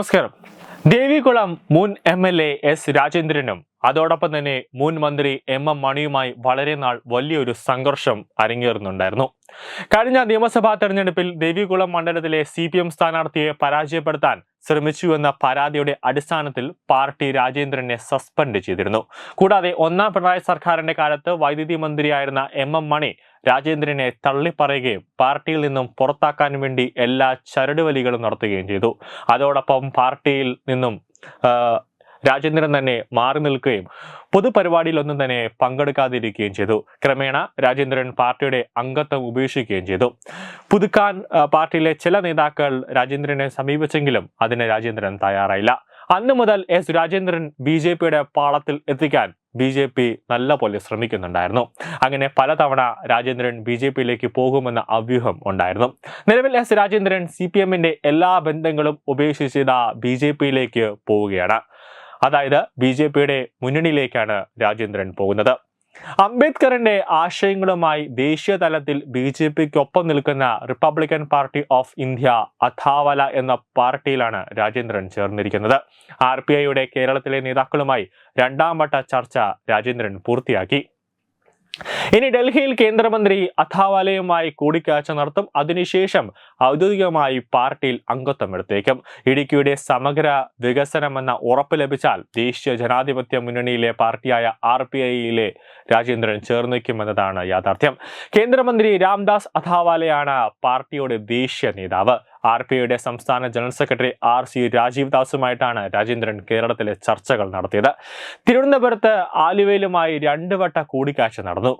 നമസ്കാരം. ദേവികുളം മുൻ M L A S രാജേന്ദ്രനും അതോടൊപ്പം തന്നെ മുൻ മന്ത്രി എം എം മണിയുമായി വളരെ നാൾ വലിയൊരു സംഘർഷം അരങ്ങേറുന്നുണ്ടായിരുന്നു. കഴിഞ്ഞ നിയമസഭാ തെരഞ്ഞെടുപ്പിൽ ദേവികുളം മണ്ഡലത്തിലെ സി പി എം സ്ഥാനാർത്ഥിയെ പരാജയപ്പെടുത്താൻ ശ്രമിച്ചുവെന്ന പരാതിയുടെ അടിസ്ഥാനത്തിൽ പാർട്ടി രാജേന്ദ്രനെ സസ്പെൻഡ് ചെയ്തിരുന്നു. കൂടാതെ ഒന്നാം പിണറായി സർക്കാരിന്റെ കാലത്ത് വൈദ്യുതി മന്ത്രിയായിരുന്ന എം എം മണി രാജേന്ദ്രനെ തള്ളിപ്പറയുകയും പാർട്ടിയിൽ നിന്നും പുറത്താക്കാൻ വേണ്ടി എല്ലാ ചരടുവലികളും നടത്തുകയും ചെയ്തു. അതോടൊപ്പം പാർട്ടിയിൽ നിന്നും രാജേന്ദ്രൻ തന്നെ മാറി നിൽക്കുകയും പൊതുപരിപാടിയിലൊന്നും തന്നെ പങ്കെടുക്കാതിരിക്കുകയും ചെയ്തു. ക്രമേണ രാജേന്ദ്രൻ പാർട്ടിയുടെ അംഗത്വം ഉപേക്ഷിക്കുകയും ചെയ്തു. പുതുക്കാൻ പാർട്ടിയിലെ ചില നേതാക്കൾ രാജേന്ദ്രനെ സമീപിച്ചെങ്കിലും അതിന് രാജേന്ദ്രൻ തയ്യാറായില്ല. അന്നു മുതൽ എസ് രാജേന്ദ്രൻ ബി ജെ പിയുടെ പാളത്തിൽ എത്തിക്കാൻ ബി ജെ പി നല്ല പോലെ ശ്രമിക്കുന്നുണ്ടായിരുന്നു. അങ്ങനെ പലതവണ രാജേന്ദ്രൻ ബി ജെ പിയിലേക്ക് പോകുമെന്ന അവ്യൂഹം ഉണ്ടായിരുന്നു. നിലവിൽ എസ് രാജേന്ദ്രൻ സി പി എമ്മിന്റെ എല്ലാ ബന്ധങ്ങളും ഉപേക്ഷിച്ച് ബി ജെ പിയിലേക്ക് പോവുകയാണ്. അതായത് ബി ജെ പിയുടെ മുന്നണിയിലേക്കാണ് രാജേന്ദ്രൻ പോകുന്നത്. അംബേദ്കറിന്റെ ആശയങ്ങളുമായി ദേശീയ തലത്തിൽ ബി ജെ പിക്കൊപ്പം നിൽക്കുന്ന Republican Party of India Athawale എന്ന പാർട്ടിയിലാണ് രാജേന്ദ്രൻ ചേർന്നിരിക്കുന്നത്. ആർ പി ഐയുടെ കേരളത്തിലെ നേതാക്കളുമായി രണ്ടാം വട്ട ചർച്ച രാജേന്ദ്രൻ പൂർത്തിയാക്കി. ഇനി ഡൽഹിയിൽ കേന്ദ്രമന്ത്രി അഥാവാലയുമായി കൂടിക്കാഴ്ച നടത്തും. അതിനുശേഷം ഔദ്യോഗികമായി പാർട്ടിയിൽ അംഗത്വം എടുത്തേക്കും. ഇടുക്കിയുടെ സമഗ്ര വികസനമെന്ന ഉറപ്പ് ലഭിച്ചാൽ ദേശീയ ജനാധിപത്യ മുന്നണിയിലെ പാർട്ടിയായ ആർ പി ഐയിലെ രാജേന്ദ്രൻ ചേർന്നിക്കുമെന്നതാണ് യാഥാർത്ഥ്യം. കേന്ദ്രമന്ത്രി രാംദാസ് അഥാവാലയാണ് പാർട്ടിയുടെ ദേശീയ നേതാവ്. ആർ പി ഐയുടെ സംസ്ഥാന general secretary R C Rajeev ദാസുമായിട്ടാണ് Rajendran കേരളത്തിലെ ചർച്ചകൾ നടത്തിയത്. തിരുവനന്തപുരത്ത് ആലുവയിലുമായി രണ്ട് വട്ട കൂടിക്കാഴ്ച നടന്നു.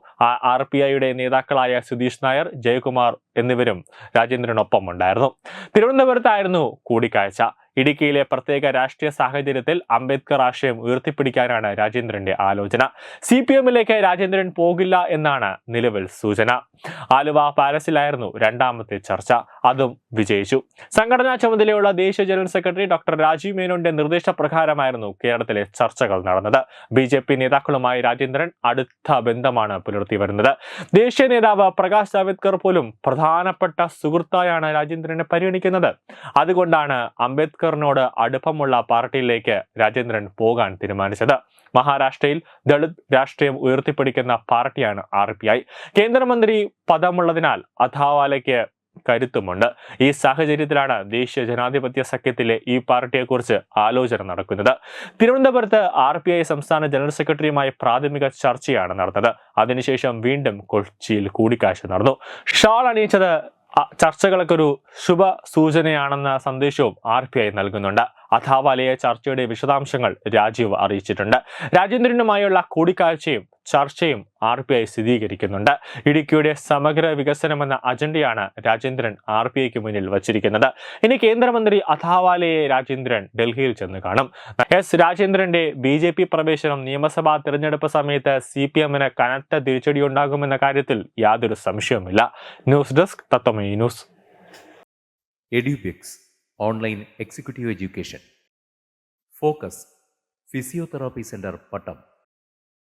ആർ പി ഐയുടെ നേതാക്കളായ സുധീഷ് നായർ ജയകുമാർ എന്നിവരും രാജേന്ദ്രനൊപ്പം ഉണ്ടായിരുന്നു തിരുവനന്തപുരത്തായിരുന്നു കൂടിക്കാഴ്ച. ഇടുക്കിയിലെ പ്രത്യേക രാഷ്ട്രീയ സാഹചര്യത്തിൽ അംബേദ്കർ ആശയം ഉയർത്തിപ്പിടിക്കാനാണ് രാജേന്ദ്രന്റെ ആലോചന. സി പി എമ്മിലേക്ക് രാജേന്ദ്രൻ പോകില്ല എന്നാണ് നിലവിൽ സൂചന. ആലുവ പാലസിലായിരുന്നു രണ്ടാമത്തെ ചർച്ച. അതും വിജയിച്ചു. സംഘടനാ ചുമതലയുള്ള ദേശീയ ജനറൽ സെക്രട്ടറി ഡോക്ടർ രാജീവ് മേനോന്റെ നിർദ്ദേശപ്രകാരമായിരുന്നു കേരളത്തിലെ ചർച്ചകൾ നടന്നത്. ബി ജെ പി നേതാക്കളുമായി രാജേന്ദ്രൻ അടുത്ത ബന്ധമാണ് പുലർത്തി വരുന്നത്. ദേശീയ നേതാവ് പ്രകാശ് ജാവ്ദേക്കർ പോലും പ്രധാനപ്പെട്ട സുഹൃത്തായാണ് രാജേന്ദ്രനെ പരിഗണിക്കുന്നത്. അതുകൊണ്ടാണ് അംബേദ്കറിനോട് അടുപ്പമുള്ള പാർട്ടിയിലേക്ക് രാജേന്ദ്രൻ പോകാൻ തീരുമാനിച്ചത്. മഹാരാഷ്ട്രയിൽ ദളിത് രാഷ്ട്രീയം ഉയർത്തിപ്പിടിക്കുന്ന പാർട്ടിയാണ് ആർ പി ഐ. കേന്ദ്രമന്ത്രി പദമുള്ളതിനാൽ അഥാവാലയ്ക്ക് കരുത്തുമുണ്ട്. ഈ സാഹചര്യത്തിലാണ് ദേശീയ ജനാധിപത്യ സഖ്യത്തിലെ ഈ പാർട്ടിയെക്കുറിച്ച് ആലോചന നടക്കുന്നത്. തിരുവനന്തപുരത്ത് ആർ പി ഐ സംസ്ഥാന ജനറൽ സെക്രട്ടറിയുമായി പ്രാഥമിക ചർച്ചയാണ് നടന്നത്. അതിനുശേഷം വീണ്ടും കൊച്ചിയിൽ കൂടിക്കാഴ്ച നടന്നു. ഷാൾ അണിയിച്ചത് അ- ഒരു ശുഭ സൂചനയാണെന്ന സന്ദേശവും ആർ പി ഐ നൽകുന്നുണ്ട്. അഥാവാലയ ചർച്ചയുടെ വിശദാംശങ്ങൾ രാജീവ് അറിയിച്ചിട്ടുണ്ട്. രാജേന്ദ്രനുമായുള്ള കൂടിക്കാഴ്ചയും ചർച്ചയും ആർ പി ഐ സ്ഥിരീകരിക്കുന്നുണ്ട്. ഇടുക്കിയുടെ സമഗ്ര വികസനമെന്ന അജണ്ടയാണ് രാജേന്ദ്രൻ ആർ പി ഐക്ക് മുന്നിൽ വച്ചിരിക്കുന്നത്. ഇനി കേന്ദ്രമന്ത്രി അഥാവാലയെ രാജേന്ദ്രൻ ഡൽഹിയിൽ ചെന്ന് കാണും. എസ് രാജേന്ദ്രന്റെ ബി ജെ പി പ്രവേശനം നിയമസഭാ തിരഞ്ഞെടുപ്പ് സമയത്ത് സി പി എമ്മിന് കനത്ത തിരിച്ചടിയുണ്ടാകുമെന്ന കാര്യത്തിൽ യാതൊരു സംശയവുമില്ല. News desk Tatvame news. Edubix online executive education. Focus physiotherapy centre Pattom.